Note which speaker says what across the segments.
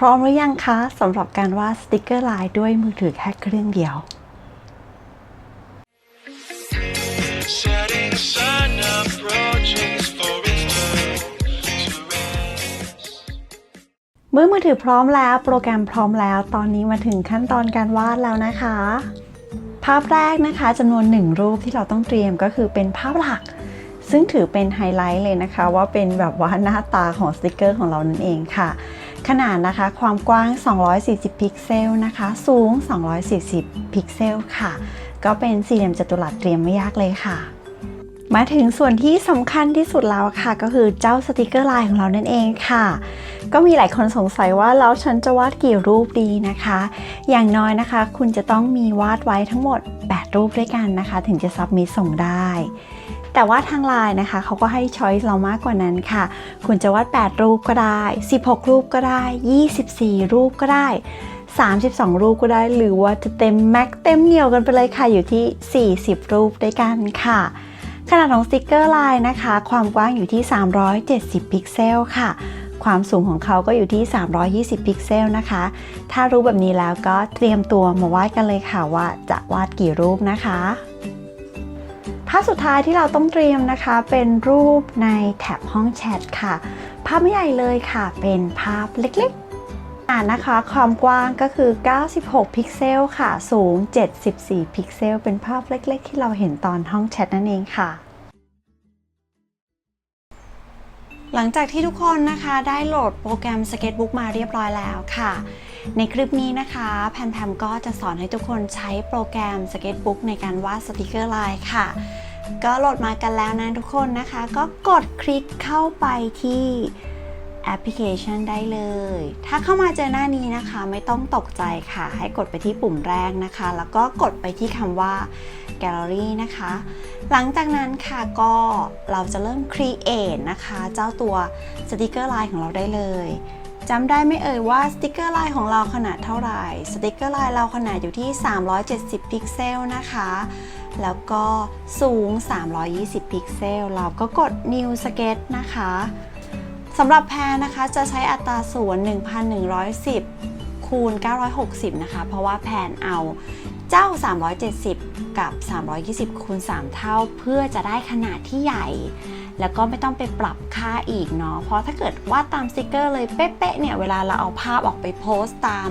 Speaker 1: พร้อมหรือยังคะสำหรับการวาดสติกเกอร์ลายด้วยมือถือแค่เครื่องเดียว
Speaker 2: Setting sun approaching for its turn to rest.
Speaker 1: เมื่อมือถือพร้อมแล้ว โปรแกรมพร้อมแล้ว ตอนนี้มาถึงขั้นตอนการวาดแล้วนะคะ ภาพแรกนะคะจำนวนหนึ่งรูปที่เราต้องเตรียมก็คือเป็นภาพหลัก ซึ่งถือเป็นไฮไลท์เลยนะคะ ว่าเป็นแบบว่าหน้าตาของสติกเกอร์ของเรานั่นเองค่ะ ขนาดนะคะความกว้าง 240 พิกเซลนะคะ สูง 240 พิกเซลค่ะ ก็เป็นสี่เหลี่ยมจัตุรัสเตรียมไม่ยากเลยค่ะ มาถึงส่วนที่สำคัญที่สุดแล้วค่ะ ก็คือเจ้าสติกเกอร์ลายของเรานั่นเองค่ะ ก็มีหลายคนสงสัยว่าแล้วฉันจะวาดกี่รูปดีนะคะ อย่างน้อยนะคะ คุณจะต้องมีวาดไว้ทั้งหมด 8 รูปด้วยกันนะคะ ถึงจะซับมิตส่งได้ แต่ว่าทางไลน์นะคะเขาก็ให้ช้อยส์เรามากกว่านั้นค่ะ คุณจะวาด 8 รูปก็ได้ 16 รูปก็ได้ 24 รูปก็ได้ 32 รูปก็ได้ หรือว่าจะเต็มแม็กเต็มเหนียวกันไปเลยค่ะ อยู่ที่ 40 รูปด้วยกันค่ะขนาดของสติกเกอร์ลายนะคะ ความกว้างอยู่ที่ 370 พิกเซลค่ะ ความสูงของเขาก็อยู่ที่ 320 พิกเซลนะคะ ถ้ารู้แบบนี้แล้วก็เตรียมตัวมาวาดกันเลยค่ะว่าจะวาดกี่รูปนะคะาพสุดท้ายที่เราต้องเตรียมนะคะ เป็นรูปในแท็บห้องแชทค่ะ ภาพไม่ใหญ่เลยค่ะ เป็นภาพเล็กๆอ่านนะคะ ความกว้างก็คือ 96 พิกเซลค่ะ สูง 74 พิกเซล เป็นภาพเล็กๆ ที่เราเห็นตอนห้องแชทนั่นเองค่ะหลังจากที่ทุกคนนะคะได้โหลดโปรแกรม Sketchbook มาเรียบร้อยแล้วค่ะ ในคลิปนี้นะคะแพนแพมก็จะสอนให้ทุกคนใช้โปรแกรม Sketchbook ในการวาดสติกเกอร์ลายค่ะ ก็โหลดมากันแล้วนะทุกคนนะคะ ก็กดคลิกเข้าไปที่แอปพลิเคชันได้เลย ถ้าเข้ามาเจอหน้านี้นะคะ ไม่ต้องตกใจค่ะ ให้กดไปที่ปุ่มแรกนะคะ แล้วก็กดไปที่คำว่า Gallery นะคะ หลังจากนั้นค่ะก็เราจะเริ่ม Create นะคะ เจ้าตัวสติกเกอร์ไลายของเราได้เลยจำได้ไหม่เอ่ยว่าสติกเกอร์ไลายของเราขนาดเท่าไหร่ สติกเกอร์ไลายเราขนาดอยู่ที่ 370 พิกเซลนะคะ แล้วก็สูง 320 พิกเซล เราก็กด New Sketch นะคะสำหรับแพรนะคะจะใช้อัตราส่วน 1110 คูณ 960 นะคะ เพราะว่าแพนเอาเจ้า 370 กับ 320 คูณ 3 เท่า เพื่อจะได้ขนาดที่ใหญ่ แล้วก็ไม่ต้องไปปรับค่าอีกเนาะ เพราะถ้าเกิดวาดตามสติกเกอร์เลยเป๊ะๆเนี่ย เวลาเราเอาภาพออกไปโพสต์ตาม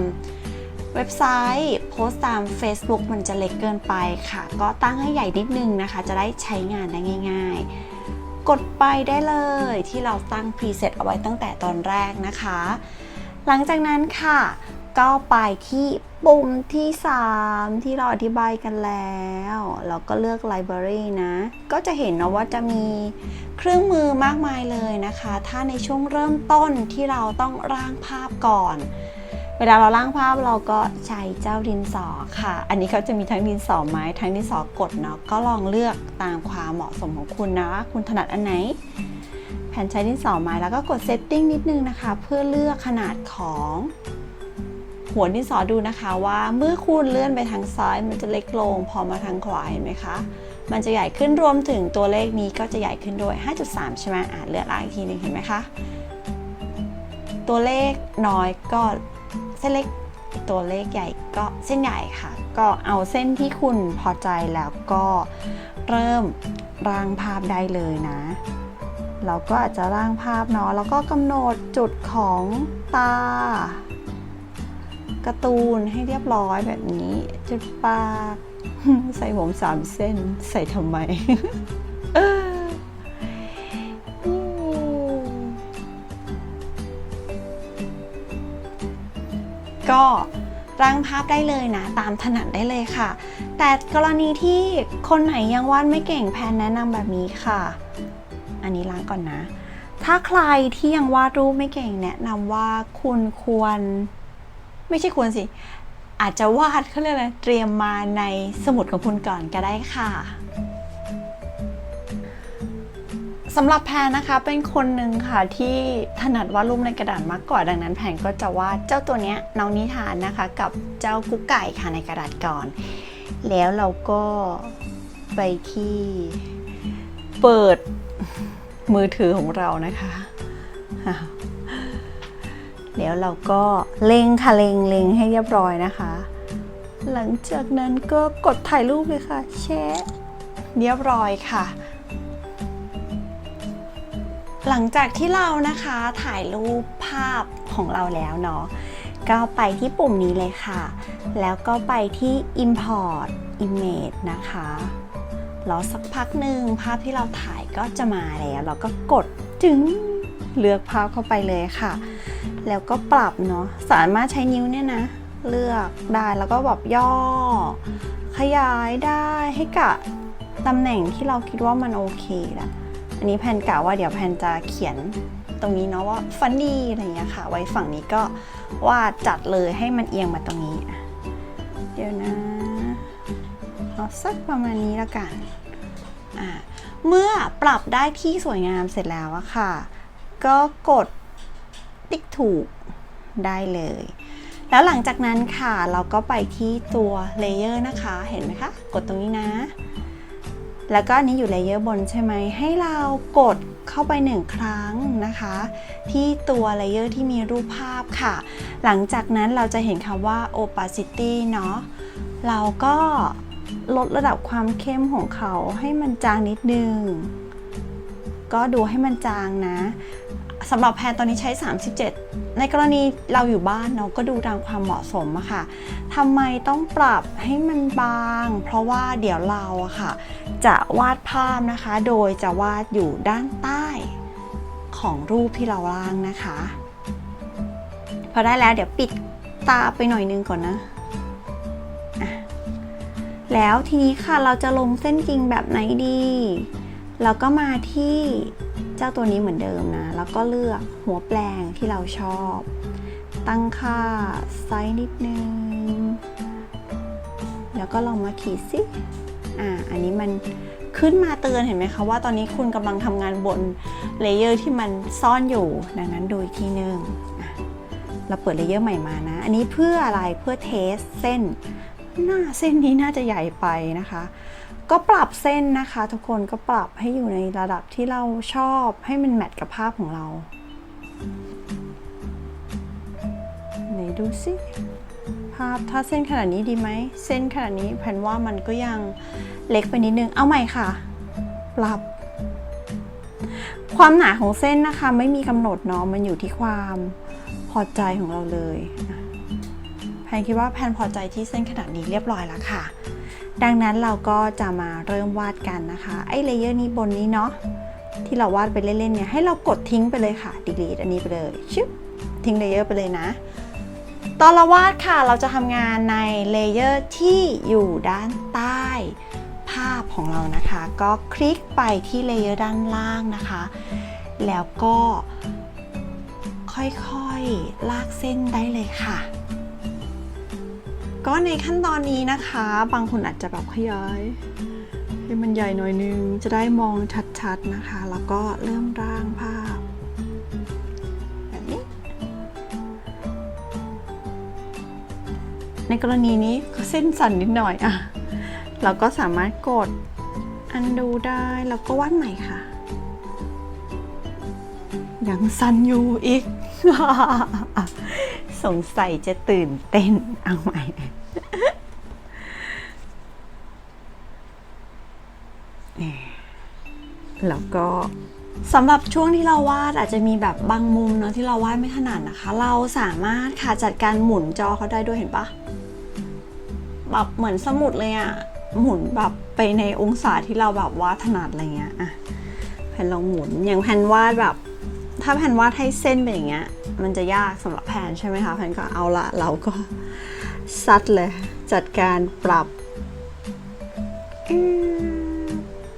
Speaker 1: เว็บไซต์ โพสต์ตาม Facebook มันจะเล็กเกินไปค่ะ ก็ตั้งให้ใหญ่นิดนึงนะคะ จะได้ใช้งานได้ง่าย ๆ กดไปได้เลยที่เราตั้งพรีเซตเอาไว้ตั้งแต่ตอนแรกนะคะ หลังจากนั้นค่ะ ก็ไปที่ปุ่มที่ 3 ที่เราอธิบายกันแล้ว เราก็เลือก Library นะ ก็จะเห็นนะว่าจะมีเครื่องมือมากมายเลยนะคะ ถ้าในช่วงเริ่มต้นที่เราต้องร่างภาพก่อน เวลาเราร่างภาพเราก็ใช้เจ้าดินสอค่ะ อันนี้เขาจะมีทั้งดินสอไม้ ทั้งดินสอกดเนาะ ก็ลองเลือกตามความเหมาะสมของคุณนะว่าคุณถนัดอันไหน แผ่นใช้ดินสอไม้แล้วก็กด setting นิดนึงนะคะ เพื่อเลือกขนาดของหัวดินสอดูนะคะว่าเมื่อคุณเลื่อนไปทางซ้ายมันจะเล็กลง พอมาทางขวาเห็นไหมคะ มันจะใหญ่ขึ้นรวมถึงตัวเลขนี้ก็จะใหญ่ขึ้นด้วย 5.3 ใช่ไหมอ่าเลือกอ่านอีกทีหนึงเห็นไหมคะ ตัวเลขน้อยก็ เส้นเล็กตัวเลขใหญ่ก็เส้นใหญ่ค่ะ ก็เอาเส้นที่คุณพอใจแล้วก็เริ่มร่างภาพได้เลยนะเราก็อาจจะร่างภาพเนาะแล้วก็กำหนดจุดของตาการ์ตูนให้เรียบร้อยแบบนี้ จุดปาก ใส่ผมสามเส้น ใส่ทำไม ก็ร่างภาพได้เลยนะ ตามถนัดได้เลยค่ะ แต่กรณีที่คนไหนยังวาดไม่เก่งแพนแนะนำแบบนี้ค่ะ อันนี้ล้างก่อนนะ ถ้าใครที่ยังวาดรูปไม่เก่งแนะนำว่าคุณควร ไม่ใช่ควรสิ อาจจะวาดเขาเรียกอะไรเตรียมมาในสมุดของคุณก่อนก็ได้ค่ะ สำหรับแพนนะคะเป็นคนหนึ่งค่ะที่ถนัดวาดรูปในกระดาษมากกว่าดังนั้นแพนก็จะวาดเจ้าตัวเนี้ยน้องนิทานนะคะ กับเจ้ากุ๊กไก่ค่ะในกระดาษก่อน แล้วเราก็ไปที่เปิดมือถือของเรานะคะเดี๋ยวเราก็เล็งค่ะเล็งเล็งให้เรียบร้อยนะคะ หลังจากนั้นก็กดถ่ายรูปเลยค่ะแชะเรียบร้อยค่ะ หลังจากที่เรานะคะถ่ายรูปภาพของเราแล้วเนาะก็ไปที่ปุ่มนี้เลยค่ะ แล้วก็ไปที่ import image นะคะรอสักพักหนึ่งภาพที่เราถ่ายก็จะมาแล้วเราก็กดถึงเลือกภาพเข้าไปเลยค่ะ แล้วก็ปรับเนาะสามารถใช้นิ้วเนี่ยนะ เลือกได้แล้วก็แบบย่อ ขยายได้ให้กะตำแหน่งที่เราคิดว่ามันโอเคแหละ อันนี้แพนกะว่าเดี๋ยวแพนจะเขียนตรงนี้เนาะว่าฟันดีอะไรเงี้ยค่ะ ไว้ฝั่งนี้ก็วาดจัดเลยให้มันเอียงมาตรงนี้ เดี๋ยวนะเอาสักประมาณนี้แล้วกันอะเมื่อปรับได้ที่สวยงามเสร็จแล้วอะค่ะ ก็กดติ๊กถูกได้เลย แล้วหลังจากนั้นค่ะเราก็ไปที่ตัวเลเยอร์นะคะ เห็นไหมคะ กดตรงนี้นะ แล้วก็อันนี้อยู่เลเยอร์บนใช่ไหมให้เรากดเข้าไปหนึ่งครั้งนะคะ ที่ตัวเลเยอร์ที่มีรูปภาพค่ะ หลังจากนั้นเราจะเห็นคำว่า opacity เนาะเราก็ลดระดับความเข้มของเขาให้มันจางนิดนึง ก็ดูให้มันจางนะ สำหรับแพนตอนนี้ใช้ 37 ในกรณีเราอยู่บ้านเนาะก็ดูตามความเหมาะสมอะค่ะทำไมต้องปรับให้มันบาง เพราะว่าเดี๋ยวเราอะค่ะ จะวาดภาพนะคะ โดยจะวาดอยู่ด้านใต้ของรูปที่เราร่างนะคะ พอได้แล้วเดี๋ยวปิดตาไปหน่อยนึงก่อนนะแล้วทีนี้ค่ะเราจะลงเส้นจริงแบบไหนดี เราก็มาที่ เจ้าตัวนี้เหมือนเดิมนะ แล้วก็เลือกหัวแปลงที่เราชอบ ตั้งค่าไซส์นิดนึง แล้วก็ลองมาขีดสิอ่า อันนี้มันขึ้นมาเตือนเห็นไหมคะว่าตอนนี้คุณกำลังทำงานบนเลเยอร์ที่มันซ่อนอยู่ ดังนั้นดูอีกทีนึงอะเราเปิดเลเยอร์ใหม่มานะ อันนี้เพื่ออะไรเพื่อเทสเส้น หน้าเส้นนี้น่าจะใหญ่ไปนะคะ ก็ปรับเส้นนะคะทุกคนก็ปรับให้อยู่ในระดับที่เราชอบให้มันแมทกับภาพของเราไหนดูสิภาพถ้าเส้นขนาดนี้ดีไหม เส้นขนาดนี้แพนว่ามันก็ยังเล็กไปนิดนึง เอาใหม่ค่ะ ปรับ ความหนาของเส้นนะคะไม่มีกำหนดเนาะมันอยู่ที่ความพอใจของเราเลยแพนคิดว่าแพนพอใจที่เส้นขนาดนี้เรียบร้อยแล้วค่ะ ดังนั้นเราก็จะมาเริ่มวาดกันนะคะ ไอ้เลเยอร์นี้บนนี้เนาะที่เราวาดไปเล่นๆเนี่ยให้เรากดทิ้งไปเลยค่ะ delete อันนี้ไปเลยชึบทิ้งเลเยอร์ไปเลยนะ ตอนเราวาดค่ะเราจะทำงานในเลเยอร์ที่อยู่ด้านใต้ภาพของเรานะคะ ก็คลิกไปที่เลเยอร์ด้านล่างนะคะ แล้วก็ค่อยๆลากเส้นได้เลยค่ะ ก็ในขั้นตอนนี้นะคะ บางคนอาจจะแบบขยายให้มันใหญ่หน่อยนึง จะได้มองชัดๆนะคะ แล้วก็เริ่มร่างภาพแบบนี้ ในกรณีนี้ก็เส้นสั่นนิดหน่อยอะเราก็สามารถกดอันดูได้ แล้วก็วาดใหม่ค่ะ ยังสั่นอยู่อีก สงสัยจะตื่นเต้น เอาใหม่นี่แล้วก็สำหรับช่วงที่เราวาดอาจจะมีแบบบางมุมเนาะที่เราวาดไม่ถนัดนะคะ เราสามารถค่ะจัดการหมุนจอเขาได้ด้วยเห็นปะแบบเหมือนสมุดเลยอะหมุนแบบไปในองศาที่เราแบบวาดถนัดอะไรเงี้ยอะแผ่นลองหมุนอย่างแผ่นวาดแบบ ถ้าแผ่นวาดให้เส้นเป็นอย่างเงี้ย มันจะยากสำหรับแผ่นใช่ไหมคะแผ่นก็เอาละเราก็ซัดเลย จัดการปรับ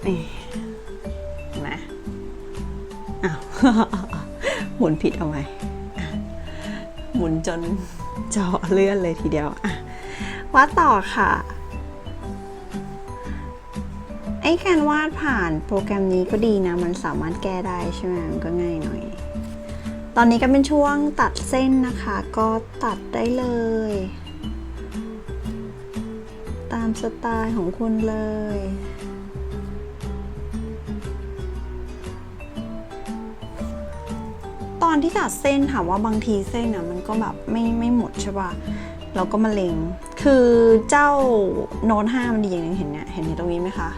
Speaker 1: นี่นไหมอ้าวหมุนผิดเอาไว้หมุนจนจอเลื่อนเลยทีเดียวอะวาดต่อค่ะไอ้การวาดผ่านโปรแกรมนี้ก็ดีนะ มันสามารถแก้ได้ใช่ไหมมันก็ง่ายหน่อย ตอนนี้ก็เป็นช่วงตัดเส้นนะคะ ก็ตัดได้เลย ตามสไตล์ของคุณเลยตอนที่ตัดเส้นถามว่าบางทีเส้นอะมันก็แบบไม่ไม่หมดใช่ป่ะเราก็มาเล็ง คือเจ้าโน้ตห้ามันดีอย่างหนึงเห็นเนี่ยเห็นตรงนี้ไหมคะ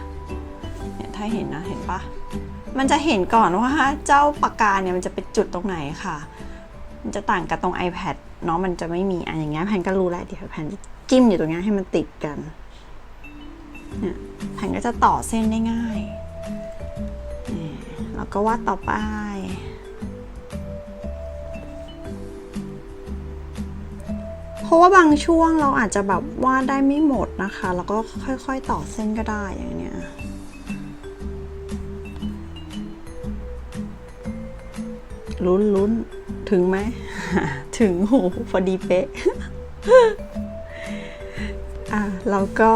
Speaker 1: เนี่ยถ้าเห็นนะเห็นปะ มันจะเห็นก่อนว่าเจ้าปากกาเนี่ยมันจะเป็นจุดตรงไหนค่ะ มันจะต่างกับตรง iPad เนาะมันจะไม่มีอันอย่างเงี้ยแพนก็รู้แล้วเดี๋ยวแพนจิ้มอยู่ตรงเนี้ยให้มันติดกันเนี่ยแพนก็จะต่อเส้นได้ง่ายแล้วก็วาดต่อไปเพราะว่าบางช่วงเราอาจจะแบบวาดได้ไม่หมดนะคะ แล้วก็ค่อยๆต่อเส้นก็ได้อย่างเนี้ย ลุ้นลุ้นถึงไหม ถึงโหพอดีเป๊ะอะแล้วก็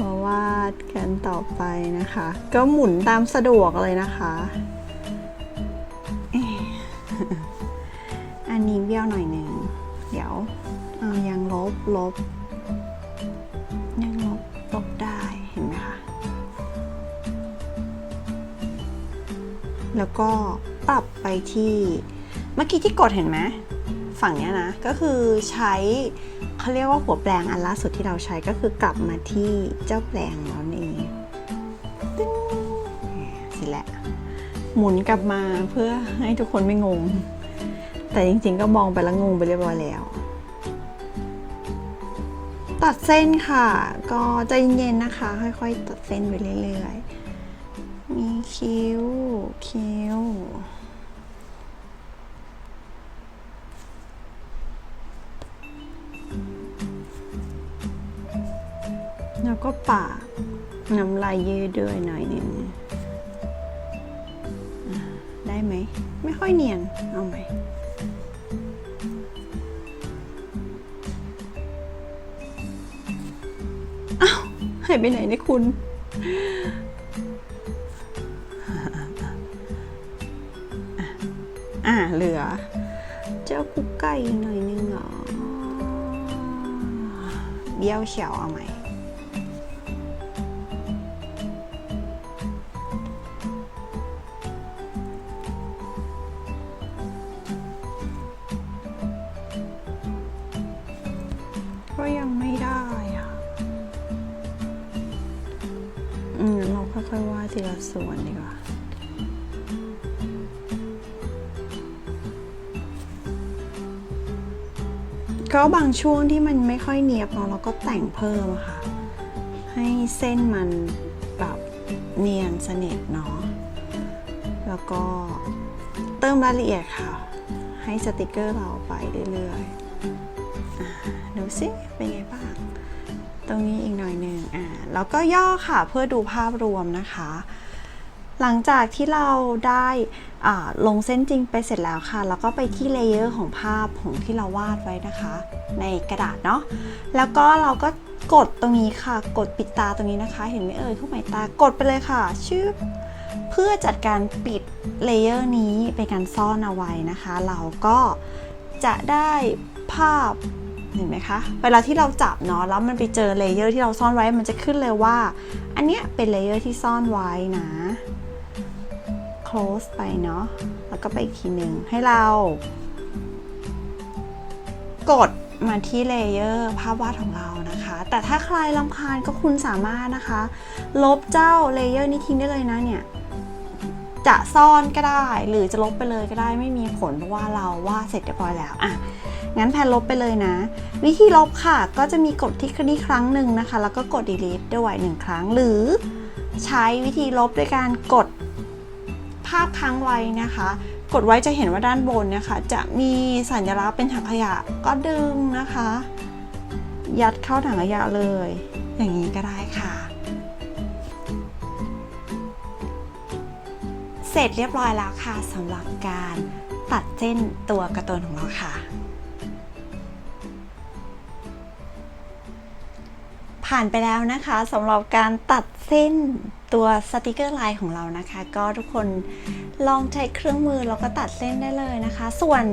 Speaker 1: มาวาดกันต่อไปนะคะ ก็หมุนตามสะดวกเลยนะคะ อันนี้เบี้ยวหน่อยหนึ่ง เดี๋ยวเอายังลบลบ ยังลบลบได้เห็นไหมคะ แล้วก็ ปรับไปที่เมื่อกี้ที่กดเห็นไหมฝั่งนี้นะ ก็คือใช้เขาเรียกว่าหัวแปลงอันล่าสุดที่เราใช้ก็คือกลับมาที่เจ้าแปลงแล้วนี่เองตึ้งเสร็จแล้วหมุนกลับมาเพื่อให้ทุกคนไม่งง แต่จริงๆก็มองไปแล้วงงไปเรียบร้อยแล้ว ตัดเส้นค่ะ ก็ใจเย็นๆนะคะ ค่อยๆ ตัดเส้นไปเรื่อยๆ มีคิ้ว คิ้ว แล้วก็ปาก น้ำลายยืดด้วยหน่อยหนึ่งได้ไหม ไม่ค่อยเนียน เอาไหมอ้าวหายไปไหนเนี่ยคุณ อะเหลือ เจ้ากุ๊กไก่หน่อยนึงเหรอเบี้ยวเฉียวเอาไหมก็ยังไม่ได้อะ อืมเราค่อยๆว่าทีละส่วนดีกว่า ก็บางช่วงที่มันไม่ค่อยเนียบเนาะเราก็แต่งเพิ่มค่ะ ให้เส้นมันแบบเนียนสนิทเนาะแล้วก็เติมรายละเอียดค่ะ ให้สติกเกอร์เราไปเรื่อยๆดูสิเป็นไงบ้าง ตรงนี้อีกหน่อยหนึ่งอ่าแล้วก็ย่อค่ะเพื่อดูภาพรวมนะคะ หลังจากที่เราได้ลงเส้นจริงไปเสร็จแล้วค่ะ แล้วก็ไปที่เลเยอร์ของภาพของที่เราวาดไว้นะคะ ในกระดาษเนาะ แล้วก็เราก็กดตรงนี้ค่ะ กดปิดตาตรงนี้นะคะ เห็นไหมเอ่ยทุกหมายตา กดไปเลยค่ะ ชื่อเพื่อจัดการปิดเลเยอร์นี้เป็นการซ่อนเอาไว้นะคะ เราก็จะได้ภาพเห็นไหมคะ เวลาที่เราจับเนาะแล้วมันไปเจอเลเยอร์ที่เราซ่อนไว้ มันจะขึ้นเลยว่า อันเนี้ยเป็นเลเยอร์ที่ซ่อนไว้นะ close ไปเนาะ แล้วก็ไปอีกทีหนึ่งให้เรา กดมาที่เลเยอร์ภาพวาดของเรานะคะ แต่ถ้าใครลำคาญก็คุณสามารถนะคะ ลบเจ้าเลเยอร์นี้ทิ้งได้เลยนะเนี่ย จะซ่อนก็ได้หรือจะลบไปเลยก็ได้ไม่มีผลเพราะว่าเราวาดเสร็จเรียบร้อยแล้วอะงั้นแพนลบไปเลยนะ วิธีลบค่ะก็จะมีกดที่นี่ครั้งหนึ่งนะคะ แล้วก็กด delete ด้วยหนึ่งครั้งหรือใช้วิธีลบด้วยการกด ภาพค้างไว้นะคะ กดไว้จะเห็นว่าด้านบนนะคะ จะมีสัญลักษณ์เป็นถังขยะก็ดึงนะคะ ยัดเข้าถังขยะเลย อย่างนี้ก็ได้ค่ะ เสร็จเรียบร้อยแล้วค่ะสำหรับการตัดเส้นตัวกระตุนของเราค่ะ ผ่านไปแล้วนะคะสำหรับการตัดเส้นตัวสติกเกอร์ลายของเรานะคะ ก็ทุกคนลองใช้เครื่องมือแล้วก็ตัดเส้นได้เลยนะคะ ส่วน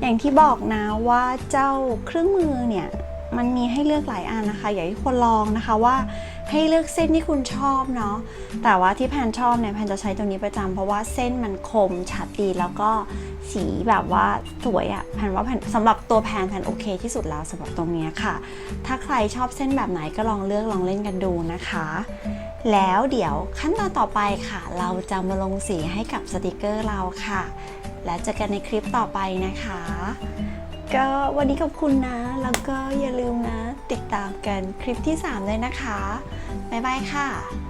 Speaker 1: อย่างที่บอกนะว่าเจ้าเครื่องมือเนี่ย มันมีให้เลือกหลายอันนะคะ อยากให้ทุกคนลองนะคะว่าให้เลือกเส้นที่คุณชอบเนาะแต่ว่าที่แพนชอบเนี่ยแพนจะใช้ตัวนี้ประจำเพราะว่าเส้นมันคมชัดดีแล้วก็สีแบบว่าสวยอะแพนว่าแพนสำหรับตัวแพนแพนโอเคที่สุดแล้วสำหรับตรงเนี้ยค่ะ ถ้าใครชอบเส้นแบบไหนก็ลองเลือกลองเล่นกันดูนะคะ แล้วเดี๋ยวขั้นตอนต่อไปค่ะ เราจะมาลงสีให้กับสติกเกอร์เราค่ะ และเจอกันในคลิปต่อไปนะคะ ก็วันนี้ขอบคุณนะ แล้วก็อย่าลืมนะ ติดตามกันคลิปที่ 3 เลยนะคะ บ๊ายบายค่ะ